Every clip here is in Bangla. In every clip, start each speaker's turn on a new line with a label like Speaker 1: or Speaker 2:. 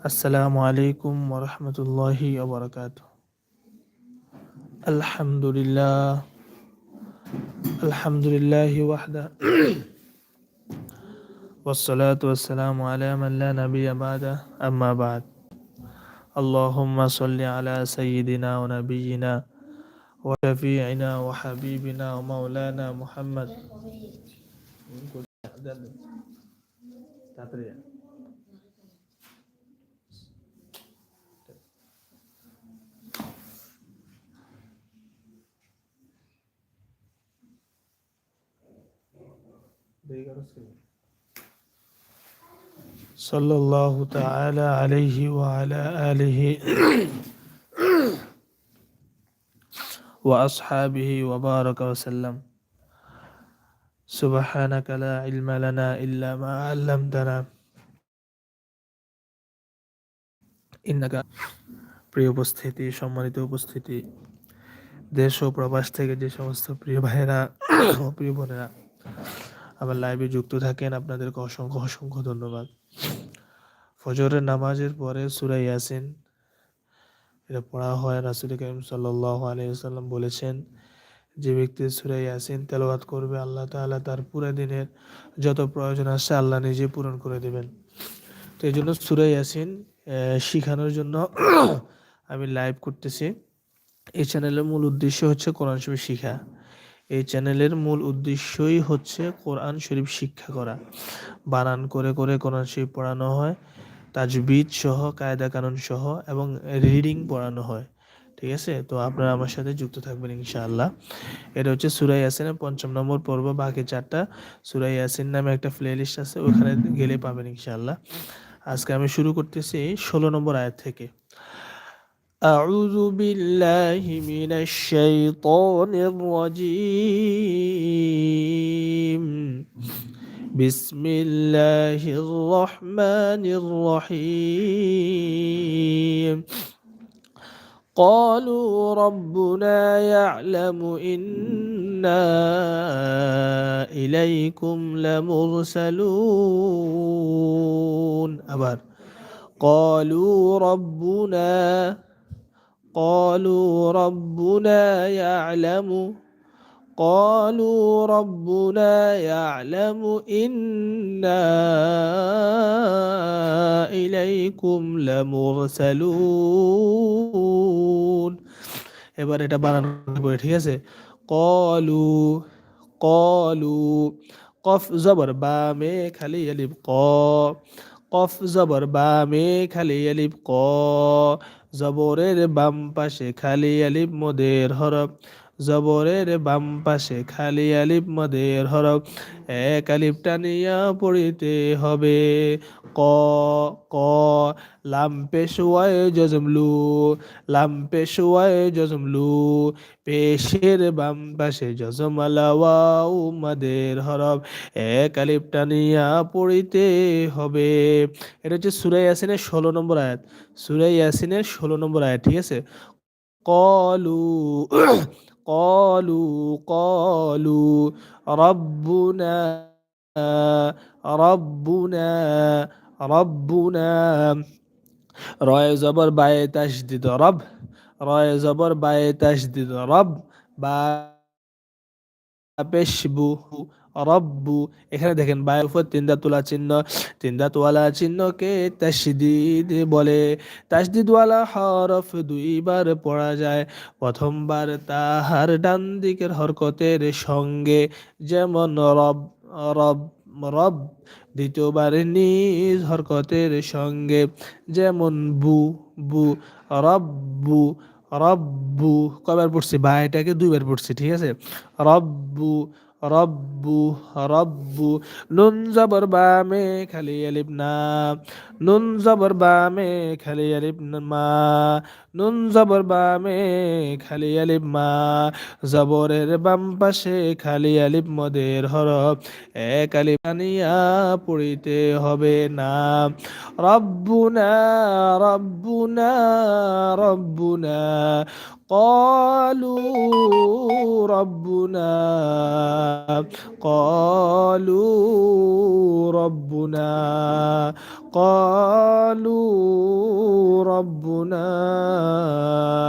Speaker 1: السلام عليكم ورحمة الله وبركاته. الحمد لله. الحمد لله وحده. والصلاة والسلام على من لا نبي بعده. أما بعد. اللهم صل على سيدنا ونبينا وشفيعنا وحبيبنا ومولانا محمد. صلى الله تعالى عليه وعلى آله وأصحابه وبارك وسلم سبحانك لا علم لنا إلا ما علمتنا إنك প্রিয় উপস্থিতি সম্মানিত উপস্থিতি দেশ ও প্রবাস থেকে যে সমস্ত প্রিয় ভাইয়েরা ও প্রিয় বোনেরা আমার লাইভে যুক্ত থাকেন, আপনাদেরকে অসংখ্য অসংখ্য ধন্যবাদ। ফজরের নামাজের পরে সুরা ইয়াসিন, এটা পড়া হয়, রাসুল করিম সাল্লাহ আলহিসাল্লাম বলেছেন, যে ব্যক্তি সুরা ইয়াসিন তেলাওয়াত করবে, আল্লাহ তাআলা তার পুরো দিনের যত প্রয়োজন আসছে আল্লাহ নিজে পূরণ করে দেবেন। তো এই জন্য সুরা ইয়াসিন শিখানোর জন্য আমি লাইভ করতেছি। এই চ্যানেলের মূল উদ্দেশ্য হচ্ছে কোরআন শিখা। এই চ্যানেলের মূল উদ্দেশ্যই হচ্ছে কোরআন শরীফ শিক্ষা করা। বানান করে করে কোরআন শরীফ পড়ানো হয় তাজবিদ সহ, কায়দা কানুন সহ এবং রিডিং পড়ানো হয়। ঠিক আছে? তো আপনারা আমার সাথে যুক্ত থাকবেন ইনশাআল্লাহ। এটা হচ্ছে সুরাই ইয়াসিনের পঞ্চম নম্বর পর্ব, বাকি চারটা সুরাই ইয়াসিন নামে একটা প্লে লিস্ট আছে, ওখানে গেলে পাবেন ইনশাআল্লাহ। আজকে আমি শুরু করতেছি ষোলো নম্বর আয়াত থেকে। أعوذ بالله من الشيطان الرجيم. بسم الله الرحمن الرحيم. قالوا ربنا يعلم إنا إليكم لمرسلون. أبار قالوا ربنا قالوا ربنا يعلم قالوا ربنا يعلم إنا إليكم لمرسلون এবার এটা বানানো হবে ঠিক আছে কলু কলু কফ জবর বা মে খালি আলিফ ক কফ জবর বা মে খালি আলিফ ক জবরের বাম পাশে খালি আলিফ মদের হরফ। জবরের বাম পাশে খালি আলিফ মদের হরফ, এক আলিফ টানিয়া পড়িতে হবে। ক ক লাম পেশোয়ায় জজমলু লাম পেশোয়ায় জজমলু পেশের বাম পাশে জজমালাওয়াউ মাদের হরফ, এক আলিফ টানিয়া পড়িতে হবে। এটা হচ্ছে সুরাই ইয়াসিনের ষোলো নম্বর আয়াত। সুরাই ইয়াসিনের ষোলো নম্বর আয়াত, ঠিক আছে? কলু قالوا قالوا ربنا ربنا ربنا. رأي زبر بای تشدید رب رأي زبر بای تشدید رب. با پشبو রব্বু। এখানে দেখেন, বায়ের উপর তিনদা তোলা চিহ্ন তিনদা তোয়ালা চিহ্নকে তাসদিদ বলে। তাসদিদওয়ালা হরফ দুইবার পড়া যায়, প্রথমবার তাহার ডান দিকের হরকতের সঙ্গে। যেমন রব রব রব, দ্বিতীয়বার নিজ হরকতের সঙ্গে। যেমন বু বু, রব্বু রব্বু। কবার পড়ছি? বা, এটাকে দুইবার পড়ছি, ঠিক আছে? রব্বু রব্বু রব্বু, নুন জবর বামে খালি আলিফ না। নুন জবর বামে খালি আলিফ মা। নুন জবর বামে খালি আলিফ মা। জবরের বাম পাশে খালি আলিফ মদের হরফ। এক আলিফ আনিয়া পড়িতে হবে না। রব্বুনা রব্বুনা রব্বুনা قالوا ربنا قالوا ربنا قالوا ربنا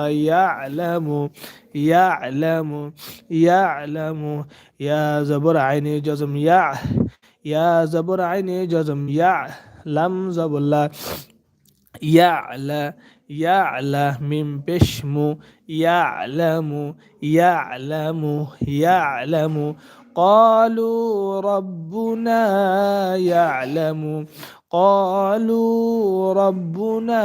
Speaker 1: يعلم يعلم يعلم. يا زبر عيني جزم يع يا زبر عيني جزم يع لم زبر لا يعلى يعلى من بشم يعلم يعلم يعلم. قالوا ربنا يعلم. قالوا ربنا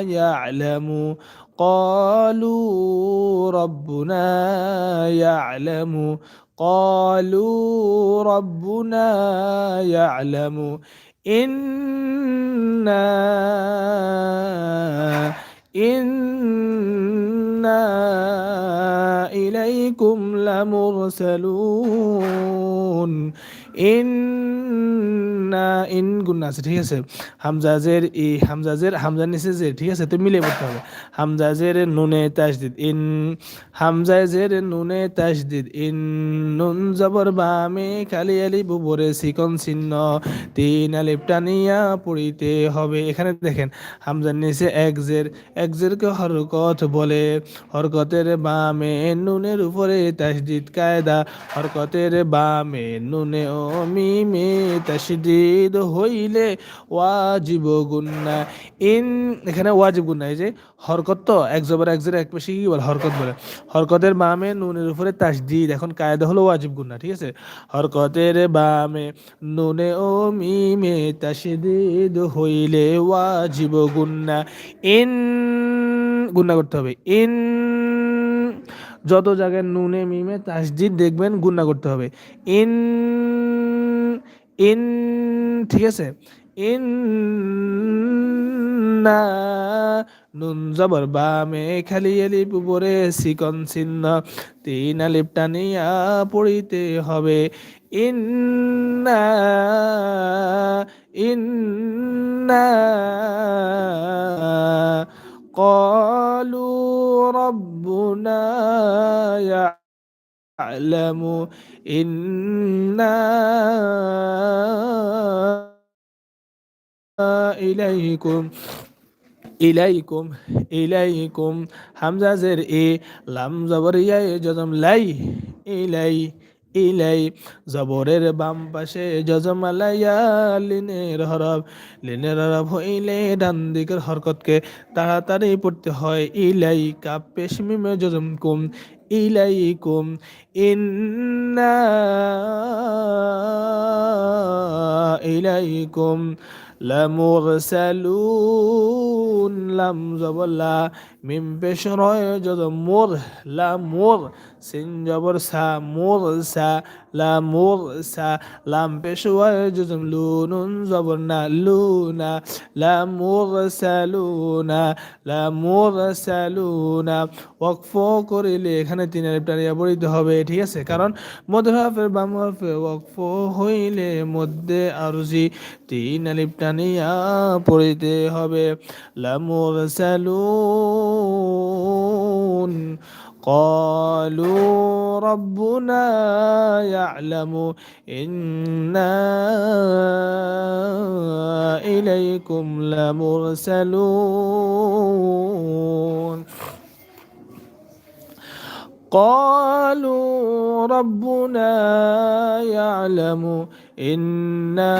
Speaker 1: يعلم. قالوا ربنا يعلم. قالوا ربنا يعلم. إنا إنا إليكم لمرسلون ইন্না ইন গুন্না আছে, ঠিক আছে? হামজাজের ই হামজাজের হামজার নিচে যে ঠিক আছে? তো মিলে পড়তে হবে। হামজাজের নুনে তাসদিদ, ইন হামজাজের নুনে তাসদিদ, ইন, নুন জবর বামে খালি আলি বুবরে সিকন চিহ্ন তিন আলিফ টানিয়া পড়িতে হবে। এখানে দেখেন হামজার নিচে এক জের, এক জেরকে হরকত বলে। হরকতের বামে নুনের উপরে তাসদিদ কায়দা, হরকতের বামে নুনে ও মিমে তাসদিদ হইলে ওয়াজিব গুন্না। ইন এখানে ওয়াজিব গুন্না, এই যে হরকত তো, এক জবর এক জের এক পেশে কি বলে? হরকত বলে। হরকতের বামে নুনের উপরে তাসদিদ এখন কায়দা হলো ওয়াজিব গুন্না, ঠিক আছে? হরকতের বামে নুনে ও মিমে তাসদিদ হইলে ওয়াজিব গুন্না। ইন গুন্না করতে হবে। ইন যত জায়গায় নুনে মিমে তাসদিদ দেখবেন গুন্না করতে হবে। ইন ইন ঠিক আছে ইন না নুন জবর বামে খালি আলিপ উপরে সিকন চিহ্ন তিন আলিপ টানিয়া পড়িতে হবে ইন্না ইন্না قالوا ربنا يعلم إنا إليكم ইলাইকুম ইলাইকুম হামজা জের এ লাম জবর ইয়াই জজম লাই ইলাই ইলাই জবরের বাম পাশে জজমালাইয়া লিনের হরফ লিনের হরফ হইলে ডান দিকের হরকতকে তাড়াতাড়ি পড়তে হয় ইলাই কাপ পেশ মিমে জজম কুম ইলাইকুম ইন্না ইলাইকুম লামুরসালুন লাম জবল্লা মিম পেশ রয় যদ মোর, লা মোর সিন জবর সা, মোর সা, লা মোর সা, লাম পেশ ওয়ায় যদম লুনুন জবর না, লুনা, লা মোর সালুনা লা মোর সালুনা ওয়াকফ করিলে এখানে তিন টানিয়া পড়িতে হবে, ঠিক আছে? কারণ মধ্য হাফের বাম ওয়াকফ হইলে মধ্যে আরজি তিন আলিফ টানিয়া পড়িতে হবে। লা মোর يعلمون. قالوا ربنا يعلم. إنا إليكم لمرسلون. قالوا ربنا يعلم. إنا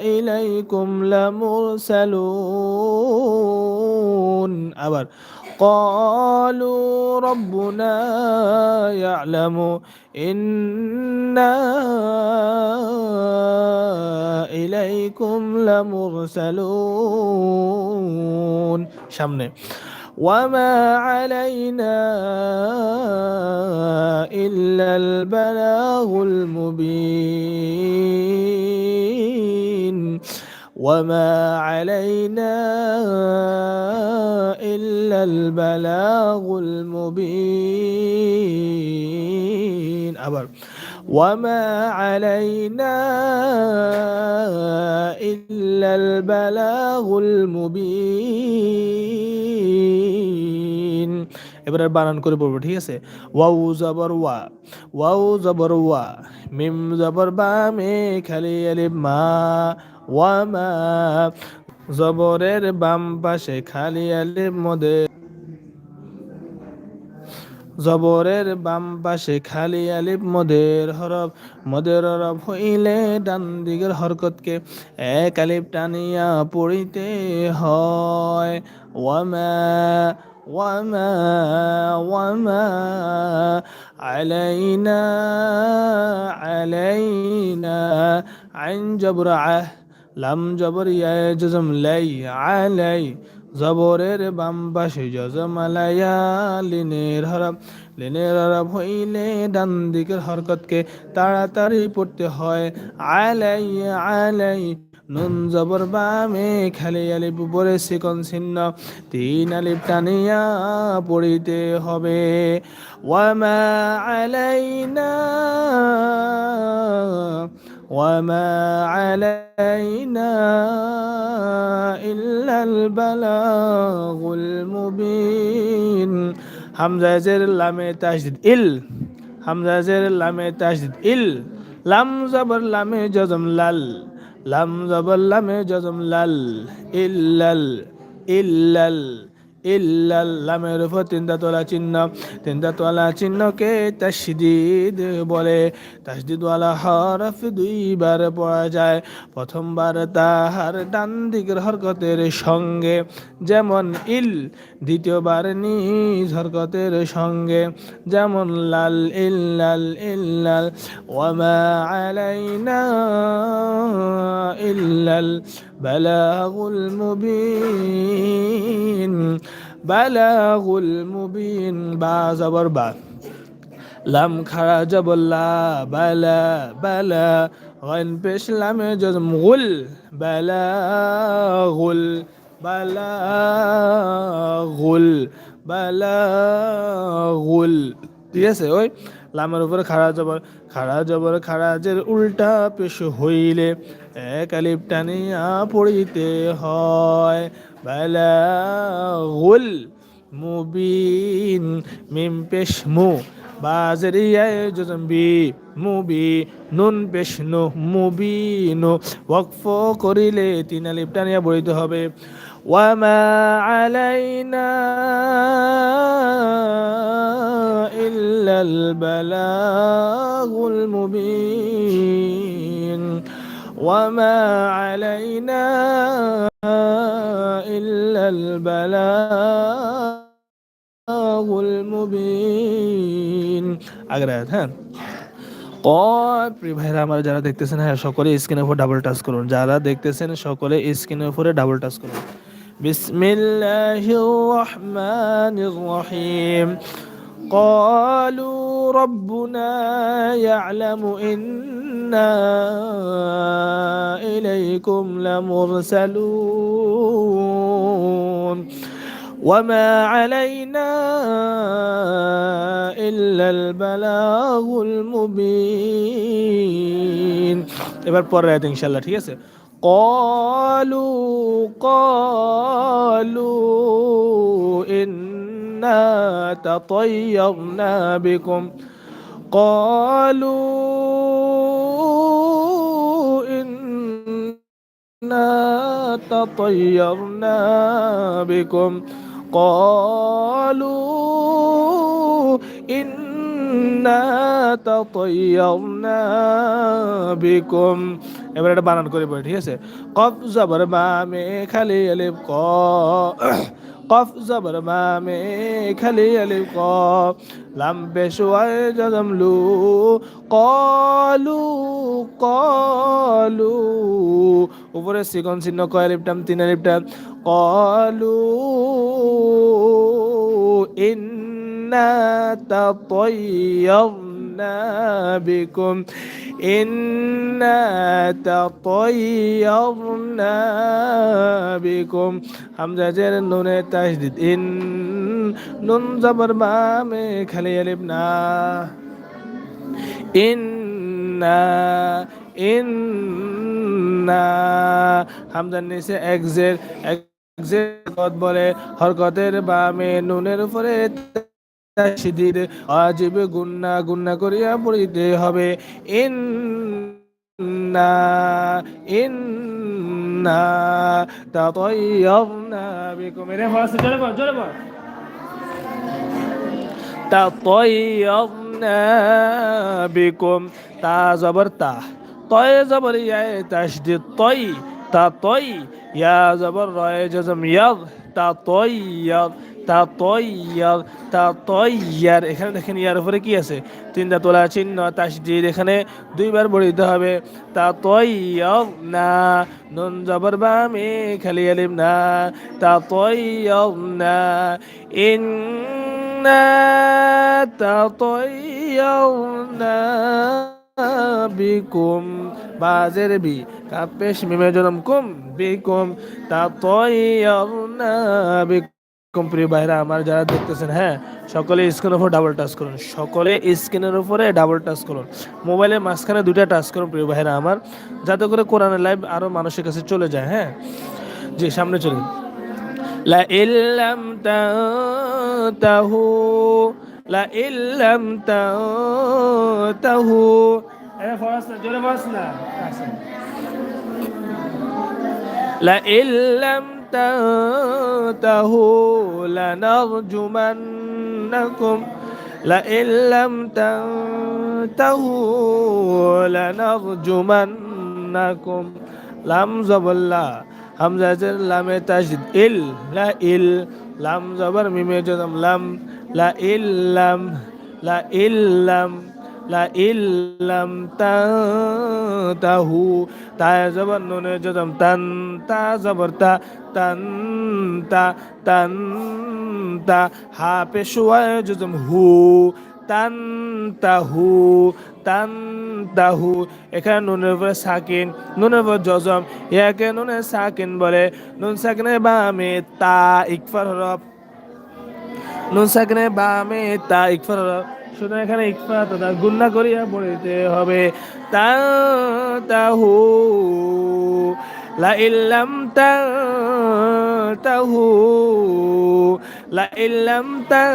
Speaker 1: إليكم لمرسلون. أبر قالوا ربنا يعلم إنا إليكم لمرسلون সামনে وما علينا إلا البلاغ المبين وما علينا إلا البلاغ المبين أبر وما علينا إلا البلاغ المبين এবারে বানান করে পড়বো ঠিক আছে ওয়াউ জবর ওয়া ওয়াউ জবর ওয়া মিম জবর বা মে খালি আলিফ মা ওয়া মা জবরের বাম পাশে খালি আলিফ মদে। জবরের বাম পাশে খালি আলিফ মদের হরফ মদের হরফ হইলে ডান দিকের হরকতকে এক আলিফ টানিয়া পড়িতে হয়। ওয়ামা ওয়ামা ওয়ামা, আলাইনা আলাইনা, আইন জবর লাম জবর ইয়া জজম লাই আলাই, জবরের বাম পাশে জজম লিনের হরফ লিনের হরফ হইলে ডান দিকের হরকতকে তাড়াতাড়ি পড়তে হয়। আলাই আলাই, নুন জবর বামে খালি আলিপ উপরে সিকন ছিন্ন, তিন আলিপ টানিয়া পড়িতে হবে। ওয়ামা আলাইনা وما علينا إلا البلاغ المبين. حمزة زر لام تشدد إل. حمزة زر لام تشدد إل. لم زبر لام جزم لل. لم زبر لام جزم لل. إلا إلا ইল্লাল লামের উপর তিনটা তোলা চিহ্ন, তিনটা তোলা চিহ্নকে তাসদিদ বলে। তাসদিদওয়ালা হরফ দুইবার পড়া যায়, প্রথমবার তাহার ডান হরকতের সঙ্গে। যেমন ইল, দ্বিতীয়বার নিজ হরকতের সঙ্গে। যেমন লাল, ইল্লাল ইল্লাল ওয়ামা আলাইনা ইল্লাল। বালাগুল মুবিন বালাগুল মুবিন বা জবর বা লাম খাড়া জবল্লা বালা বালা غين পেশ লামে জজম গুল বালা গুল বালা গুল বালা গুল ঠিক আছে ওই লামের উপরে খাড়া জবর খাড়া জবর খাড়াজের উল্টা পেশ হইলে এক আলিপ টানিয়া পড়িতে হয়। বালা গুল মুবিন মিম পেশ মু বাজের ইয়ায় বি মুবি, নুন পেশ নু মুবি নু ওয়াকফ করিলে তিন আলিপ টানিয়া পড়িতে হবে। ওয়ামা আলাইনা ইল্লাল বালাগুল মুবিন। وما علينا إلا البلاغ المبين আগ্রাত হ্যাঁ প্রিয় ভাইরা আমার যারা দেখতেছেন হ্যাঁ সকলে স্ক্রিনের উপর ডাবল টাচ করুন যারা দেখতেছেন সকলে স্ক্রিনের উপরে ডাবল টাচ করুন বিসমিল্লাহির রহমানির রহিম قالوا ربنا يعلم إنا إليكم لمرسلون وما علينا إلا البلاغ المبين এবার পরের আয়াত ইনশাআল্লাহ ঠিক আছে قالوا قالوا إنا تطيرنا بكم قالوا إنا تطيرنا بكم قالوا إنا تطيرنا بكم এবার এটা বানান করে পড়ে ঠিক আছে কফ জবর মা মে খালি আলিফ ক জবর মা মে খালি আলিফ ক লাম পেশওয়ায় জজম লু, কলু কলু। উপরে সিকন চিহ্ন কয় আলিফটাম তিন আলিফটাম কলু, ইন্না তাতাইয়ারনা বিকুম إنا تطيرنا بكم حمزة جر نون تشديد إن نون زبر ما خلي الابنا إنا إنا হামজার নিচে একজের একজের বলে হরকতের বামে নুনের উপরে তাসদিদ ওয়াজিব গুন্না গুন্না করিয়া পড়িতে হবে। ইন্না ইন্না, তাতাইয়ারনা বিকুম। এরে ফার্স্ট জোরে বল জোরে বল। তাতাইয়ারনা বিকুম। তা জবর তা, তয় জবর ইয়া তাসদিদ তই তা তই ইয়া জবর রয় জজম ইয়াদ তা তইয়াদ তা তৈয়ার তা তৈয়ার এখানে দেখেন ইয়ার উপরে কি আছে? তিনটা তোলা চিহ্ন তাসদিদ এখানে দুইবার বলিতে হবে তা তৈয়ার না নুন জবর বা মে খালি আলিম না তা তৈয়ার না তৈয়ার না বিকুম, বাজের বি। কাপেশ মিমে জনম কুম, বিকুম তা তৈয়ারনা বিকুম প্রিয় ভাইরা আমার যারা দেখতেছেন হ্যাঁ সকলে স্ক্রিনের উপর ডাবল টাচ করুন, সকলে স্ক্রিনের উপরে ডাবল টাচ করুন। মোবাইলের মাঝখানে দুইটা টাচ করুন প্রিয় ভাইরা আমার, যাতে করে কোরআনের লাইভ আরও মানুষের কাছে চলে যায় হ্যাঁ। জি, সামনে চলুন। লা ইল্লাম তাহু লা ইল্লাম তাহু এ ফরাস না, জোরে ফরাস না। লা ইল্লাম তাহু লানারজুমান্নাকুম লা ইল্লাম তাহু লানারজুমান্নাকুম লাম জবল্লা হামজাজের লামে তাসদিদ ইল লা ইল লাম জবর মিমে জদম লাম লা ইল্লাম লা ইল্লাম লা ইল্লাম তাহু তা জবর নুনে জদম তান তা জবর তা তান তা তান তা হা পেশোয়া জদম হু তান তাহু তান তাহু এখানে নুনের উপরে সাকিন, নুনের উপর জজম। ইয়াকে নুনে সাকিন বলে। নুন সাকিনের বামে তা, ইকফার হরফ। নুন সাকিনের বামে তা, ইকফার হরফ। সুতরাং এখানে ইকফা তথা গুন্না করিয়া পড়িতে হবে। তা তাহু লা ইল্লাম তা তাহু লা ইল্লাম তা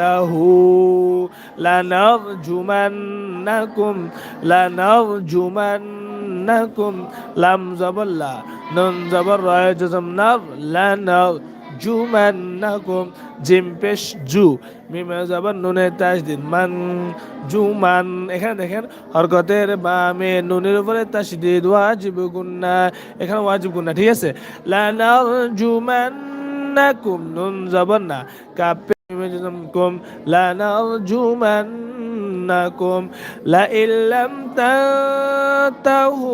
Speaker 1: তাহু লানারজুমান্নাকুম লানারজুমান্নাকুম লাম জবল্লা, নুন জবর, রয় জজম নাব লানার জুমান্নাকুম জিম পেশ জু। মিমে জবর নুনে তাসদিদ মান জুমান এখানে দেখেন, হরকতের বামে নুনের উপরে তাসদিদ ওয়াজিব গুন্না। এখানে ওয়াজিব গুন্না, ঠিক আছে? লানার জুমান্নাকুম নুন জবর না। কাপে কুম লানারজুমান্নাকুম লাইন লাম তান্তাহু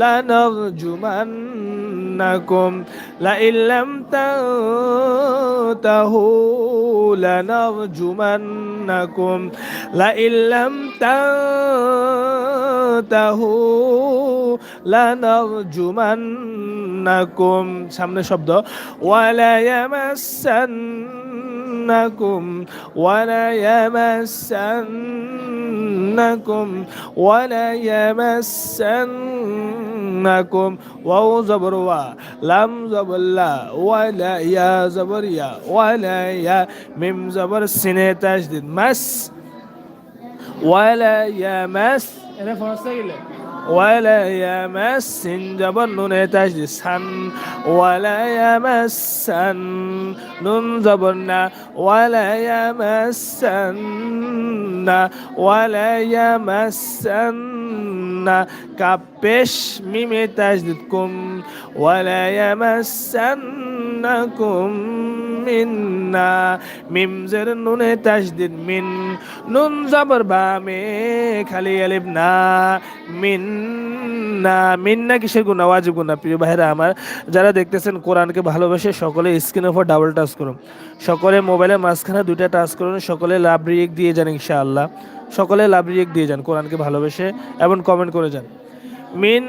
Speaker 1: লানারজুমান্নাকুম লাইন লাম তান্তাহু লানারজুমান্নাকুম লাইন লাম তান্তাহু লানারজুমান্নাকুম সামনে শব্দ ওয়ালা ইয়ামাসান্নাকুম ওয়ালা ইয়ামাসান্নাকুম ইয়ামাসান্নাকুম ওয়াও জবর ওয়া লাম জবর লা ওয়ালা ইয়া জবর ইয়া ওয়ালা ইয়া মিম জবর সিনে তাজদিদ মাস ওয়ালা ইয়ামাস এটা ফরাসি গেলে ولا يمسن جبر نون تجدي سن ولا يمسن نون جبرنا ولا يمسن ولا يمسن كبش ميم تجددكم ولا يمسنكم ইন্নাকুম মিন্না মিমজের নুনে তাসদিদ মিন নুন জবর বা মে খালি আলিফ না মিন না মিন্না কিসের গুণা ওয়াজিব গুণা প্রিয় ভাইরা আমার, যারা দেখতেছেন কোরআনকে ভালোবাসে সকলে স্ক্রিনের ওপর ডাবল টাচ করুন। সকলে মোবাইলের মাঝখানে দুইটা টাচ করুন। সকলে লাভ রিয়েক দিয়ে যান ইনশাআল্লাহ। সকলে লাভ রিয়েক দিয়ে যান কোরআনকে ভালোবেসে এবং কমেন্ট করে যান। মিন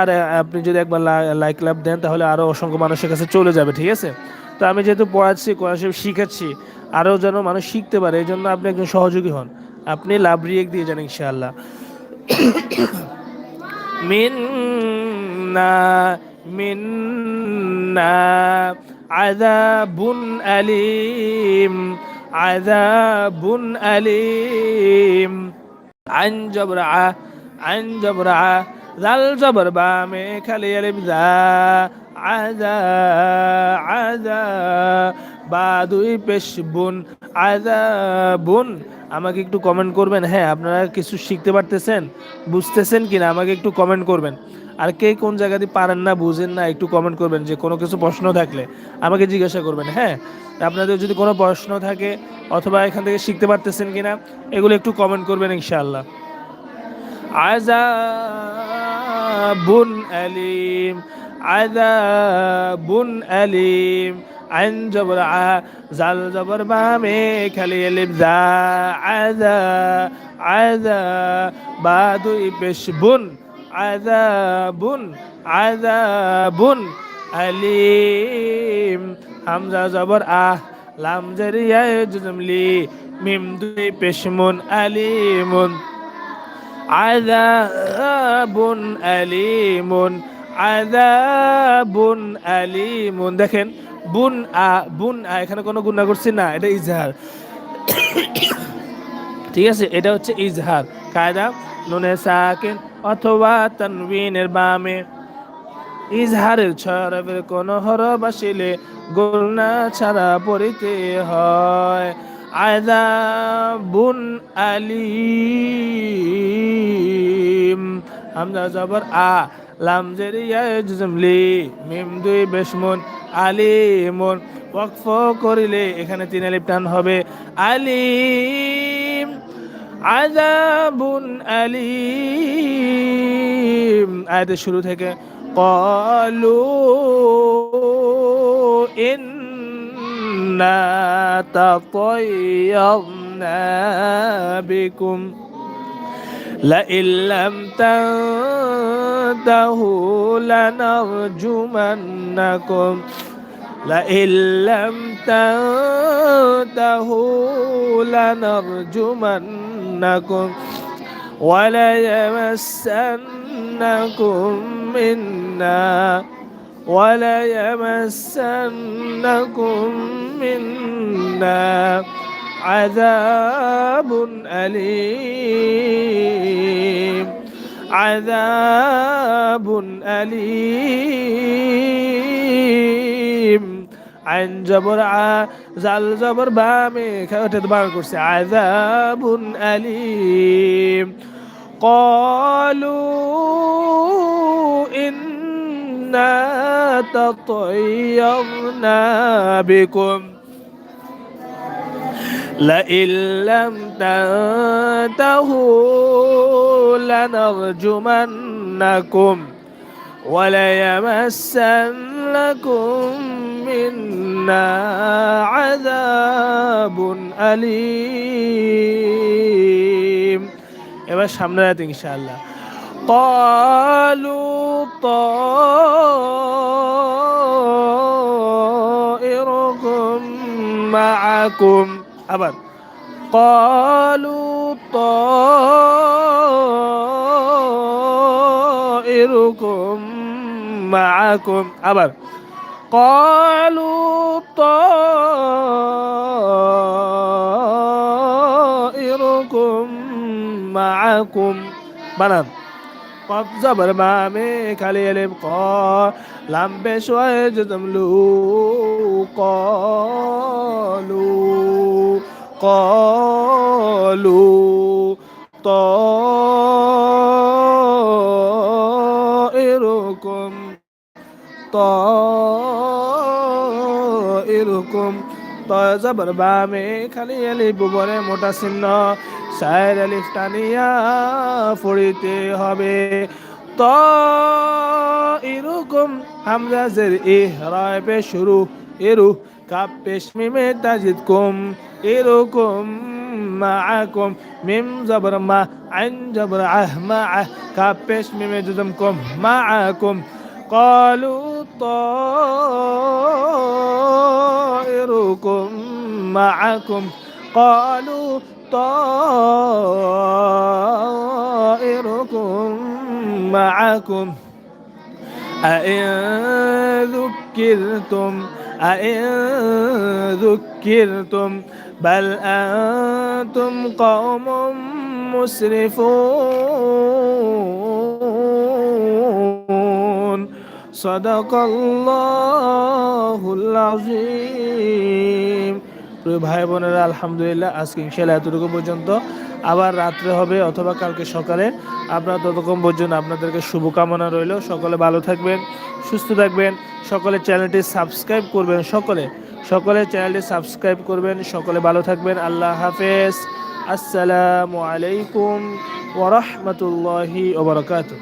Speaker 1: আর আপনি যদি একবার লাইক লাভ দেন, তাহলে আরও অসংখ্য মানুষের কাছে চলে যাবে, ঠিক আছে? তো আমি যেহেতু পড়াচ্ছি, কোরআন শিখাচ্ছি আরও যেন মানুষ শিখতে পারে, এই জন্য আপনি একজন সহযোগী হন। আপনি লাভ রিয়েক দিয়ে যান, ইনশাআল্লাহ। মিন না মিন্না, আযাবুন আলিম আযাবুন আলিম। আন জবরা আন জবরা جبرعة ذا الجبر بامي كليلب ذا عذا عذا বাদুই পেশ বুন আদা বুন আমাকে একটু কমেন্ট করবেন হ্যাঁ আপনারা কিছু শিখতে পারতেছেন বুঝতেছেন কিনা আমাকে একটু কমেন্ট করবেন আর কে কোন জায়গাতে পারেন না বুঝেন না একটু কমেন্ট করবেন যে কোনো কিছু প্রশ্ন থাকলে আমাকে জিজ্ঞাসা করবেন হ্যাঁ আপনাদের যদি কোনো প্রশ্ন থাকে অথবা এখান থেকে শিখতে পারতেছেন কিনা এগুলো একটু কমেন্ট করবেন ইনশাআল্লাহ আযাবুন আলিম, আযাবুন আলিম, আইন জবর আ, জাল জবর বামে খালি এলিম দা আযা আযা, বা দুই পেশ বুন আযাবুন আযাবুন আলিম, হামজা জবর আহ লাম জারিয়া জুজমলি, মিম আযাবুন আলিমুন আযাবুন আলিমুন। দেখেন, বুন আ বুন আ, এখানে কোনো গুণা করছি না, এটা ইজহার। ঠিক আছে, এটা হচ্ছে ইজহার। কায়দা, নুনে সাকিন অথবা তানবিনের বামে। ইজহারের ছরবের কোন হরফ আসিলে গুণা ছাড়া পড়িতে হয়। আয়দা বুন আলিম হামজা জবর আ লাম জেরিয়া জুজমলি মিম দুই বেশমুন আলিমুন ওয়াকফ করিলে এখানে তিন আলিফ টান হবে আলিম আযাবুন আলিম আয়াতের শুরু থেকে قالوا إنا تطيرنا بكم لئن لم تنتهوا لنرجمنكم لئن لم تنتهوا لنرجمنكم وليمسنكم منا وليمسنكم منا عذاب أليم عذاب أليم عن جبر ع زال جبر بامي كانت بان كرسي عذاب أليم قالوا إنا تطيرنا بكم لئن لم تنتهوا لنرجمنكم وليمسنكم منا عذاب أليم এবার সামনে রাত ইনশাআল্লাহ قالوا طائركم معكم আবার। কলু এরকম মাকুম আবার। কলু এরকম মাকুম বানান। قف زبر ما ميك علي الابقاء لمبي شوي جزملو قالوا قالوا طائركم طائركم طائر زبر بامي خلي يلي ببوري موتا سنة সায়ের আলিফ টানিয়া পড়িতে হবে ত এরকম হামজাজের ইহ রায় পে শুরু এরু কাপ পেশ মিমে তাজিদ কুম এরকম معكم ميم زبر ما عن جبر عه مع كاب بيش ميم جزمكم معكم قالوا طائركم معكم قالوا طائركم معكم. أئن ذكرتم أئن ذكرتم بل أنتم قوم مسرفون. صدق الله العظيم. প্রিয় ভাই বোনেরা, আলহামদুলিল্লাহ, আজকে ইনশাল্লাহ এতটুকু পর্যন্ত। আবার রাত্রে হবে অথবা কালকে সকালে। আপনারা ততক্ষণ পর্যন্ত আপনাদেরকে শুভকামনা রইল। সকলে ভালো থাকবেন, সুস্থ থাকবেন। সকলে চ্যানেলটি সাবস্ক্রাইব করবেন সকলে। সকলে চ্যানেলটি সাবস্ক্রাইব করবেন, সকলে ভালো থাকবেন। আল্লাহ হাফেজ। আসসালামু আলাইকুম ওরহমতুল্লাহি ওবরাকাতুহ